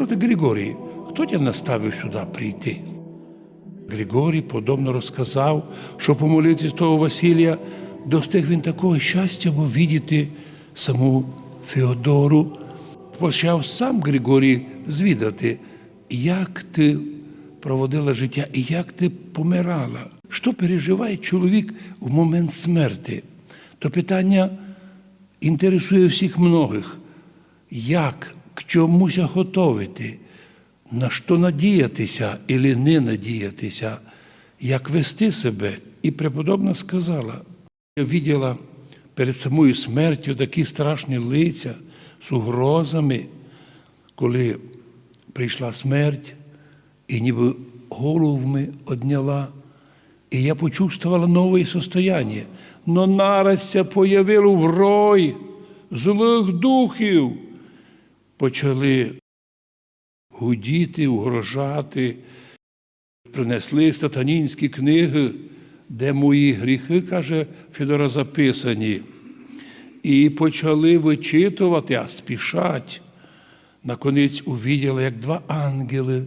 брате Григорій, хто тебе наставив сюди прийти? Григорій подобно розказав, що по молитві того Василія достиг він такого щастя, бо видіти саму Феодору. Почав сам Григорій звідати, як ти проводила життя і як ти помирала. Що переживає чоловік в момент смерти? То питання інтересує всіх многих. Як к готовити, на що надіятися і не надіятися, як вести себе. І преподобна сказала, я виділа перед самою смертю такі страшні лиця з угрозами, коли прийшла смерть і ніби головами одняла. І я почувствувала нове состояние. Но нарастя появило в рой злих духів. Почали гудіти, угрожати, принесли сатанінські книги, де мої гріхи, каже Федора, записані. І почали вичитувати, а спішать. Наконець увіділа, як два ангели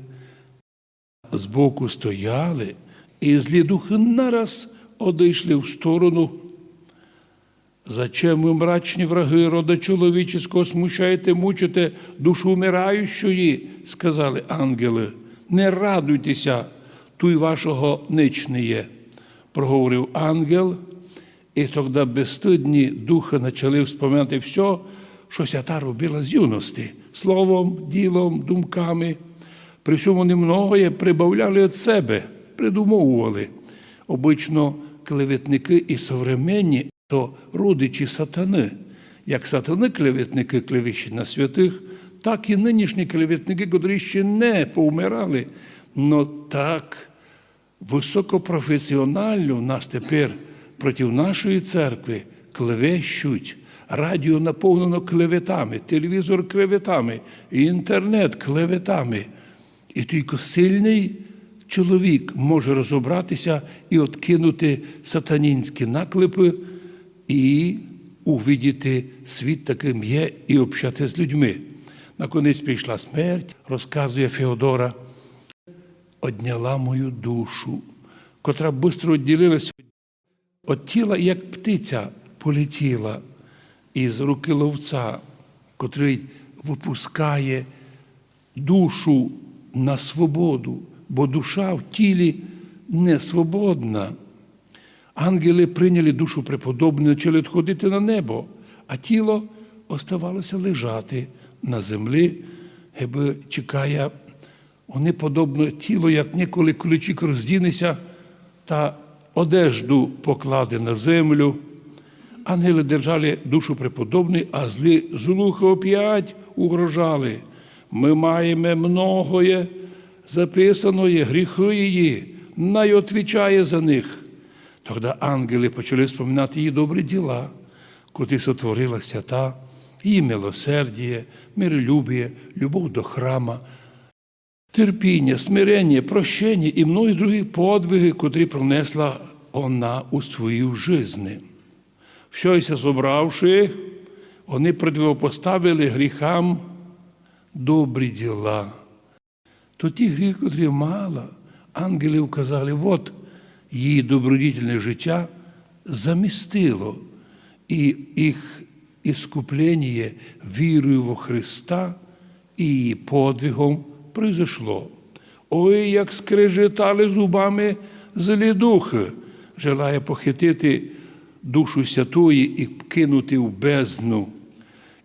збоку стояли, і злі духи нараз одійшли в сторону. Зачем ви мрачні враги рода чоловічого смущаєте, мучите душу вмираючої, сказали ангели. Не радуйтеся, туй вашого нич є, проговорив ангел, і тоді безстидні духи почали вспоминати все, що свята робила з юності, словом, ділом, думками. При цьому немногое прибавляли від себе, придумовували. Обично клеветники і современні то родичі сатани. Як сатани клеветники клевіщі на святих, так і нинішні клеветники, котрі ще не повмирали. Но так високопрофесіонально нас тепер проти нашої церкви клевещуть. Радіо наповнено клеветами, телевізор клеветами, інтернет клеветами. І тільки сильний чоловік може розібратися і откинути сатанінські наклепи і увидіти світ таким є і общати з людьми. Наконець прийшла смерть, розказує Феодора, одняла мою душу, котра швидко відділилася від тіла, як птиця полетіла із руки ловця, котрий випускає душу на свободу, бо душа в тілі не свободна. Ангели прийняли душу преподобної, почали відходити на небо, а тіло оставалося лежати на землі, геби чекає. Вони подобно тіло, як ніколи ключик роздінеться та одежду покладе на землю. Ангели держали душу преподобної, а злі злухи оп'ять угрожали. Ми маємо многое записаное, гріхи її, най за них. Тоді ангели почали споминати її добрі діла, котрі сотворила свята, її милосердіє, миролюбіє, любов до храма, терпіння, смирення, прощення і многі другі подвиги, котрі пронесла вона у свою жизни. Щось зобравши, вони противопоставили гріхам добрі діла. То ті гріхи, котрі мала, ангели вказали, от її добродітельне життя замістило і їх іскуплення вірою во Христа і її подвигом произошло. Ой, як скрежетали зубами злі духи, желає похитити душу святої і кинути в бездну.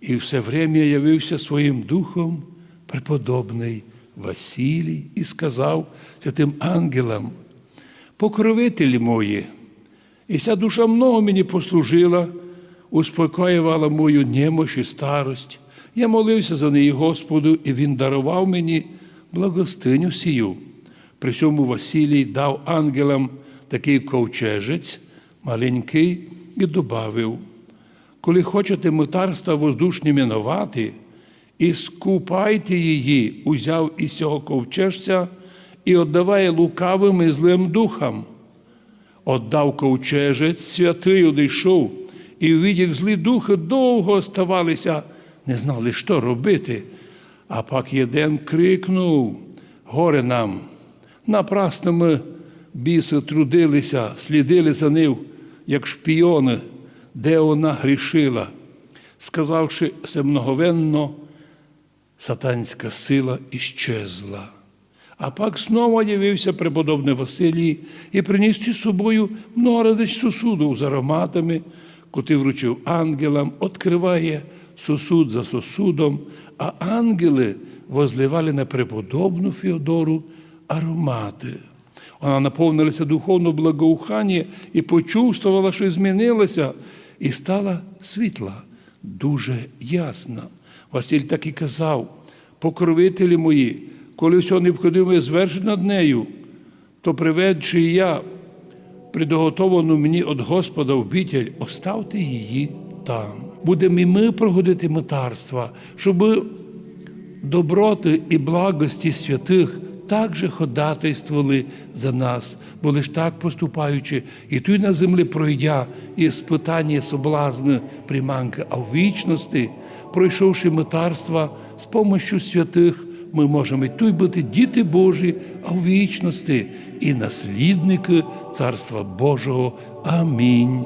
І все время явився своїм духом преподобний Василій і сказав святим ангелам, покровителі мої, і ця душа много мені послужила, успокоювала мою немощ і старость. Я молився за неї Господу, і Він дарував мені благостиню сію. При цьому Василій дав ангелам такий ковчежець, маленький, і добавив, коли хочете митарства воздушні минувати, і скупайте її, узяв із цього ковчежця і віддаває лукавим і злим духам. Отдав ковчежець, святий одійшов, і ввідів злі духи довго оставалися, не знали, що робити. А пак єден крикнув: Горе нам! Напрасно ми біси трудилися, слідили за ним, як шпіони, де вона грішила, сказавши все многовенно, сатанська сила іщезла. А пак знову явився преподобний Василій і приніс із собою мнородич сосуду з ароматами, коти вручив ангелам, відкриває сосуд за сосудом, а ангели возливали на преподобну Феодору аромати. Вона наповнилася духовно благоухання і почувствувала, що змінилася, і стала світла, дуже ясна. Василь так і казав: покровителі мої, коли все необхідне звершить над нею, то приведши я приготовану мені від Господа обітель, оставте її там. Будемо і ми проходити митарства, щоб доброти і благості святих також ходатайствували за нас, бо лиш так поступаючи, і тут на землі пройдя і спитання соблазни приманки, а в вічності, пройшовши митарства з помощю святих, ми можемо і тут бути діти Божі, а в вічності і наслідники Царства Божого. Амінь.